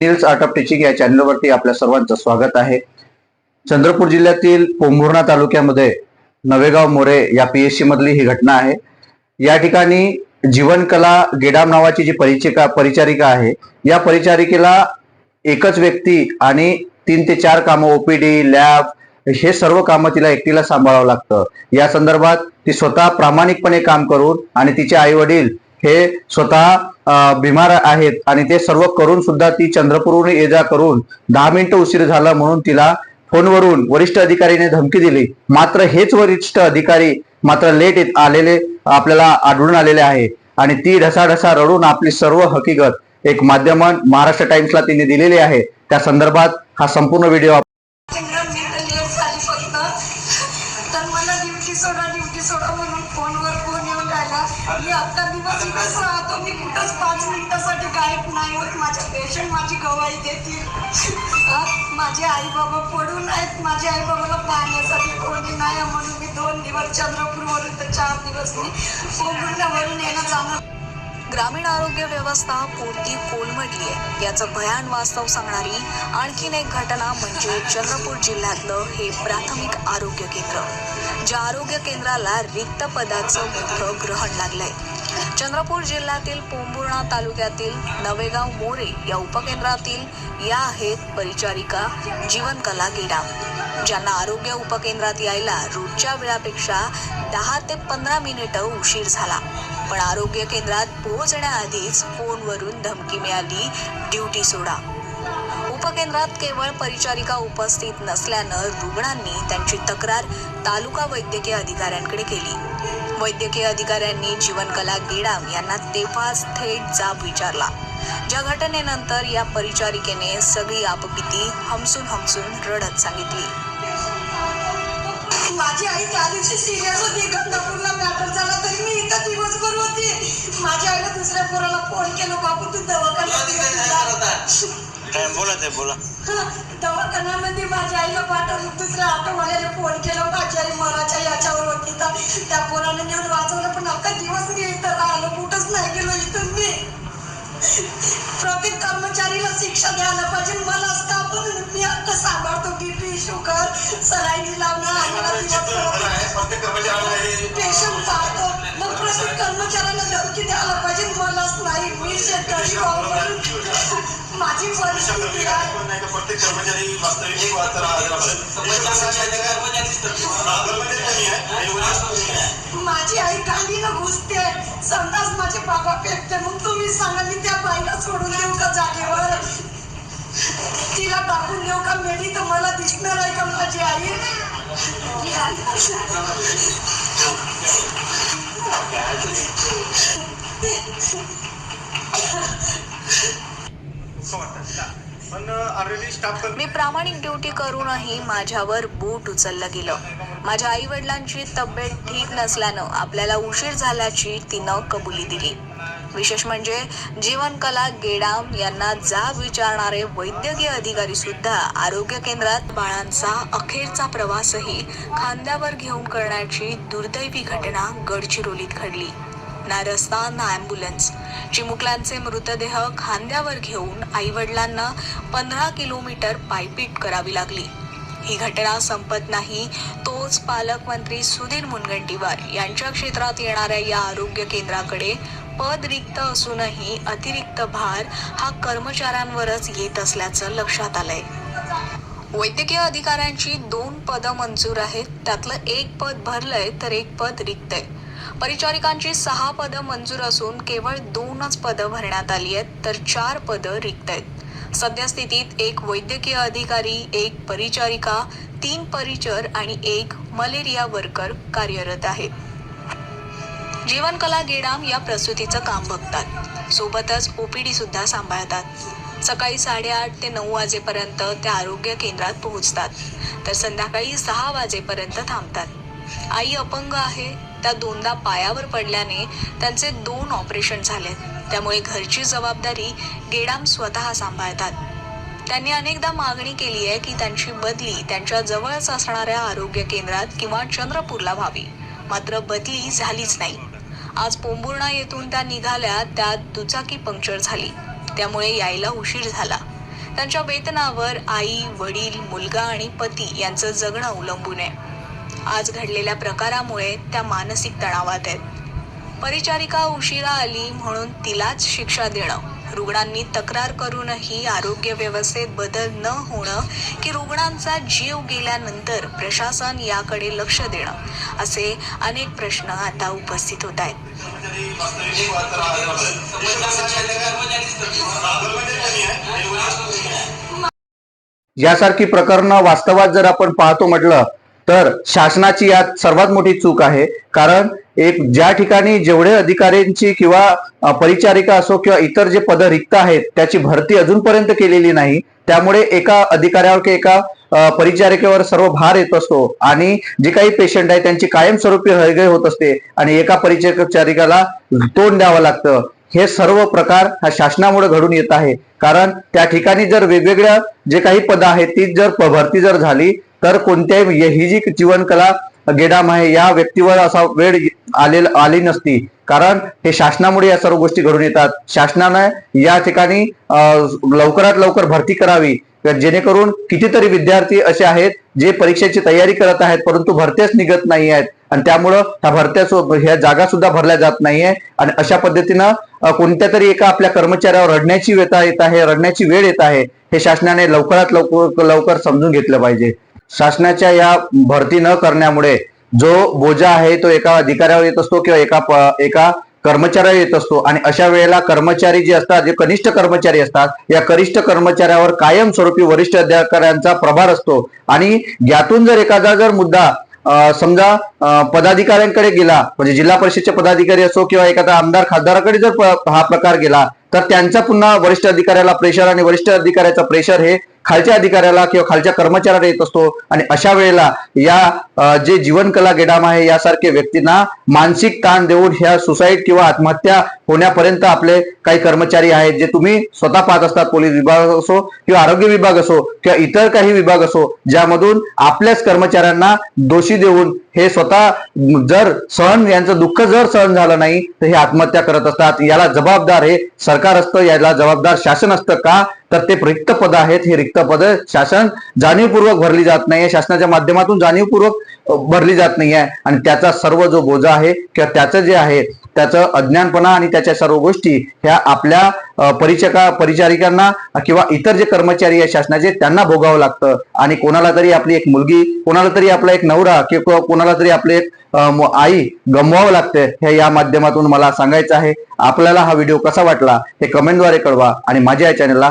News art of teaching या चॅनलवरती आपल्या सर्वांचं स्वागत आहे. चंद्रपूर जिल्ह्यातील पोंभुर्णा तालुक्यामध्ये नवेगाव मोरे या पीएससी मधली ही घटना आहे. या ठिकाणी जीवनकला गेडाम नावाची जी परिचिका परिचारिका आहे या परिचारिकेला एकच व्यक्ती आणि तीन ते चार कामं ओपीडी लॅब हे सर्व कामं तिला एकटीला सांभाळावं लागतं. या संदर्भात ती स्वतः प्रामाणिकपणे काम करून आणि तिचे आई वडील हे स्वतः बिमार आहेत आणि ते सर्व करून सुद्धा ती चंद्रपूरहून ये जा करून दहा मिनिटं उशीर झाला म्हणून तिला फोनवरून वरिष्ठ अधिकारीने धमकी दिली. मात्र हेच वरिष्ठ अधिकारी मात्र लेट येत आलेले आपल्याला आढळून आलेले आहे. आणि ती ढसाढसा रडून आपली सर्व हकीकत एक माध्यम महाराष्ट्र टाइम्सला तिने दिलेली आहे. त्या संदर्भात हा संपूर्ण व्हिडिओ अख्खा दिवस इथेच राहतो. मी कुठंच पाच मिनिटासाठी गायब नाही होत. माझ्या पेशंट माझी गवाही देतील. आज माझे आई बाबा पडून आहेत. माझ्या आई बाबाला पाहण्यासाठी कोणी नाही म्हणून मी दोन दिवस चंद्रपूरवरून तर चार दिवस मी कोकणावरून येणं जाणार ग्रामीण आरोग्य व्यवस्था कोणती कोलमडली आहे. याचं भयान वास्तव सांगणारी आणखीन एक घटना म्हणजे चंद्रपूर जिल्ह्यातलं हे प्राथमिक आरोग्य केंद्र ज्या आरोग्य केंद्राला रिक्त पदाचं मोठं ग्रहण लागलंय. चंद्रपूर जिल्ह्यातील पोंभुर्णा तालुक्यातील नवेगाव मोरे या उपकेंद्रातील या आहेत परिचारिका जीवनकला गेडा ज्यांना आरोग्य उपकेंद्रात यायला रोजच्या वेळापेक्षा दहा ते पंधरा मिनिटं उशीर झाला. पण आरोग्य केंद्रात पोहोचण्याआधीच फोनवरून धमकी मिळाली. ड्युटी सोडा. उपकेंद्रात केवळ परिचारिका उपस्थित नसल्यानं रुग्णांनी त्यांची तक्रार तालुका वैद्यकीय अधिकाऱ्यांकडे केली. वैद्यकीय अधिकाऱ्यांनी जीवनकला गेडाम यांना तेव्हाच थेट जाब विचारला. ज्या घटनेनंतर या परिचारिकेने सगळी आपबिती हमसून हमसून रडत सांगितली. माझी आई त्या दिवशी सिरियस होती गंगापूरला मॅटर झाला तरी मी इथं दिवसभर होती. माझ्या आईला दुसऱ्या पोराला फोन केलो बापू तू दवाखान्यात बोला ते बोला. दवाखान्यामध्ये माझ्या आईला पाठवलं. दुसऱ्या ऑटोवाल्याने फोन केला. माझी आई मराच्या याच्यावर होती. तर त्या पोराने नेऊन वाचवलं. पण अख्खा दिवस मी इथं राहिलो कुठंच नाही गेलो इथून मी. प्रत्येक कर्मचारीला शिक्षा द्यायला पाहिजे. मला असतं आपण मी आता सांभाळतो बीपी शुगर सलाईनी लावणं आम्हाला पेशंट पाहतो मग प्रत्येक कर्मचाऱ्याला धमकी द्यायला पाहिजे. मलाच नाही मी शेतकरी माझी परिस्थिती आहे. प्रत्येक कर्मचारी वास्तविक माझी आई गाडीनं घुसते. संडास माझे बाबा फेकते. मग तुम्ही सांगा मी त्या बाईला सोडून देऊ का जागेवर? तिला टाकून देऊ का मेली? तर मला दिसणार आहे का माझी आई? पण ऑलरेडी स्टाफ मी प्रामाणिक ड्युटी करूनही माझ्यावर बोट उचललं गेलं. माझ्या आई वडिलांची तब्येत ठीक नसल्यानं आपल्याला उशीर झाल्याची तिनं कबुली दिली. विशेष म्हणजे जीवनकला गेडाम यांना जाब विचारणारे वैद्यकीय अधिकारी सुद्धा आरोग्य केंद्रात बाळांचा अखेरचा प्रवासही खांद्यावर घेऊन करण्याची दुर्दैवी घटना गडचिरोलीत घडली. ना रस्ता ना ॲम्ब्युलन्स. चिमुकल्यांचे मृतदेह खांद्यावर घेऊन आईवडिलांना पंधरा किलोमीटर पायपीट करावी लागली. ही घटना संपत नाही तोच पालकमंत्री सुधीर मुनगंटीवार यांच्या क्षेत्रात येणाऱ्या या आरोग्य केंद्राकडे पद रिक्त असूनही अतिरिक्त भार हा कर्मचाऱ्यांवरच येत असल्याचं लक्षात आलंय. वैद्यकीय अधिकाऱ्यांची दोन पदं मंजूर आहेत. त्यातलं एक पद भरलंय तर एक पद रिक्त आहे परिचारिकांची सहा पदं मंजूर असून केवळ दोनच पदं भरण्यात आली आहेत तर चार पदं रिक्त आहेत सद्यस्थितीत एक वैद्यकीय अधिकारी एक परिचारिका तीन परिचर आणि एक मलेरिया वर्कर कार्यरत आहेत जीवनकला गेडाम या प्रसूतीचं काम बघतात. सोबतच ओपीडी सुद्धा सांभाळतात. सकाळी साडेआठ ते नऊ वाजेपर्यंत त्या आरोग्य केंद्रात पोहोचतात. तर संध्याकाळी सहा वाजेपर्यंत थांबतात. आई अपंग आहे त्या दोनदा पायावर पडल्याने त्यांचे दोन ऑपरेशन झालेत. त्यामुळे घरची जबाबदारी गेडाम स्वतः सांभाळतात. त्यांनी अनेकदा मागणी केली आहे की त्यांची बदली त्यांच्या जवळच असणाऱ्या आरोग्य केंद्रात किंवा चंद्रपूरला व्हावी. मात्र बदली झालीच नाही. आज पोंबुर्णा येथून त्या निघाल्या त्यात दुचाकी पंक्चर झाली. त्यामुळे यायला उशीर झाला. त्यांच्या वेतनावर आई वडील मुलगा आणि पती यांचं जगणं अवलंबून आहे. आज घडलेल्या प्रकारामुळे त्या मानसिक तणावात आहेत. परिचारिका उशिरा आली म्हणून तिलाच शिक्षा देणं. रुग्णांनी तक्रार करूनही आरोग्य व्यवस्थेत बदल न होणं की रुग्णांचा जीव गेल्यानंतर प्रशासन याकडे लक्ष देणं असे अनेक प्रश्न आता उपस्थित होत आहेत. यासारखी प्रकरणं वास्तवात जर आपण पाहतो म्हटलं तर शासनाची यात सर्वात मोठी चूक आहे. कारण एक ज्या ठिकाणी जेवढे अधिकाऱ्यांची किंवा परिचारिका असो किंवा इतर जे पद रिक्त आहेत त्याची भरती अजूनपर्यंत केलेली नाही. त्यामुळे एका अधिकाऱ्यावर किंवा एका परिचारिकेवर सर्व भार येत असतो आणि जे काही पेशंट आहे त्यांची कायमस्वरूपी हयगय होत असते आणि एका परिचारिकाला तोंड द्यावं लागतं. हे सर्व प्रकार हा शासनामुळे घडून येत आहे. कारण त्या ठिकाणी जर वेगवेगळ्या जे काही पदं आहेत ती जर भरती जर झाली तर कोणत्याही ही जी जीवनकला गेडाम आहे या व्यक्तीवर असा वेळ आलेला आली नसती. कारण हे शासनामुळे या सर्व गोष्टी घडून येतात. शासनानं या ठिकाणी लवकरात लवकर भरती करावी. जेणेकरून कितीतरी विद्यार्थी असे आहेत जे परीक्षेची तयारी करत आहेत परंतु भरत्याच निघत नाही आहेत. आणि त्यामुळं ह्या भरत्या ह्या जागा सुद्धा भरल्या जात नाहीये. आणि अशा पद्धतीनं कोणत्या तरी एका आपल्या कर्मचाऱ्यावर रडण्याची वेता येत आहे रडण्याची वेळ येत आहे हे शासनाने लवकरात लवकर लवकर समजून घेतलं पाहिजे. शासनाच्या या भरती न करण्यामुळे जो बोजा आहे तो एका अधिकाऱ्यावर येत असतो किंवा एका एका कर्मचाऱ्यावर येत असतो. आणि अशा वेळेला कर्मचारी जे असतात जे कनिष्ठ कर्मचारी असतात या कनिष्ठ कर्मचाऱ्यावर कायमस्वरूपी वरिष्ठ अधिकाऱ्यांचा प्रभार असतो. आणि यातून जर एखादा जर मुद्दा समजा पदाधिकाऱ्यांकडे गेला म्हणजे जिल्हा परिषदचे पदाधिकारी असो किंवा एखादा आमदार खासदाराकडे जर हा प्रकार गेला तर त्यांचा पुन्हा वरिष्ठ अधिकाऱ्याला प्रेशर आणि वरिष्ठ अधिकाऱ्याचा प्रेशर हे खालच्या अधिकाऱ्याला किंवा खालच्या कर्मचाऱ्याला येत असतो. आणि अशा वेळेला या जे जीवनकला गेडाम आहे यासारखे व्यक्तींना मानसिक ताण देऊन ह्या सुसाईड किंवा आत्महत्या होण्यापर्यंत आपले काही कर्मचारी आहेत जे तुम्ही स्वतः पाहत असतात पोलीस विभाग असो किंवा आरोग्य विभाग असो किंवा इतर काही विभाग असो ज्यामधून आपल्याच कर्मचाऱ्यांना दोषी देऊन हे स्वतः जर सहन यांचं दुःख जर सहन झालं नाही तर हे आत्महत्या करत असतात. याला जबाबदार हे सरकार असतं याला जबाबदार शासन असतं का? तर ते रिक्त पद आहेत. हे रिक्त पद शासन जाणीवपूर्वक भरली जात नाहीये. शासनाच्या माध्यमातून जाणीवपूर्वक भरली जात नाहीये. आणि त्याचा सर्व जो बोजा आहे किंवा त्याचं जे आहे त्याचं अज्ञानपणा आणि त्याच्या सर्व गोष्टी ह्या आपल्या परिचका परिचारिकांना किंवा इतर जे कर्मचारी आहे शासनाचे त्यांना भोगावं लागतं. आणि कोणाला तरी आपली एक मुलगी कोणाला तरी आपला एक नवरा किंवा कोणाला तरी आपले एक आई गमवावं लागते. हे या माध्यमातून मला सांगायचं आहे. आपल्याला हा व्हिडिओ कसा वाटला हे कमेंटद्वारे कळवा. आणि माझ्या या चॅनलला